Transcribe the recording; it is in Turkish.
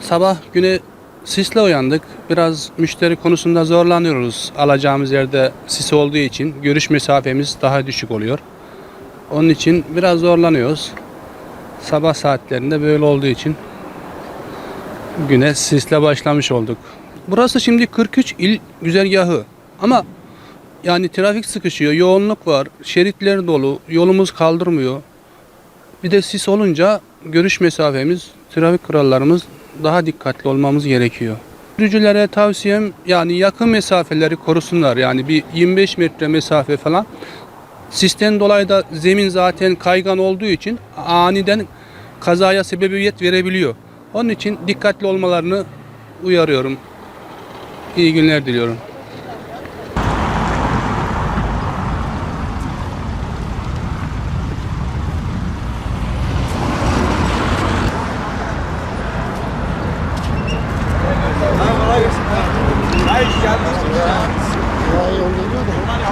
Sabah güne sisle uyandık. Biraz müşteri konusunda zorlanıyoruz. Alacağımız yerde sis olduğu için görüş mesafemiz daha düşük oluyor. Onun için biraz zorlanıyoruz. Sabah saatlerinde böyle olduğu için güne sisle başlamış olduk. Burası şimdi 43 il güzergahı ama yani trafik sıkışıyor, yoğunluk var, şeritler dolu, yolumuz kaldırmıyor. Bir de sis olunca görüş mesafemiz, trafik kurallarımız daha dikkatli olmamız gerekiyor. Sürücülere tavsiyem yani yakın mesafeleri korusunlar. Yani bir 25 metre mesafe falan. Sisten dolayı da zemin zaten kaygan olduğu için aniden kazaya sebebiyet verebiliyor. Onun için dikkatli olmalarını uyarıyorum. İyi günler diliyorum. 哎呦，你又怎么了？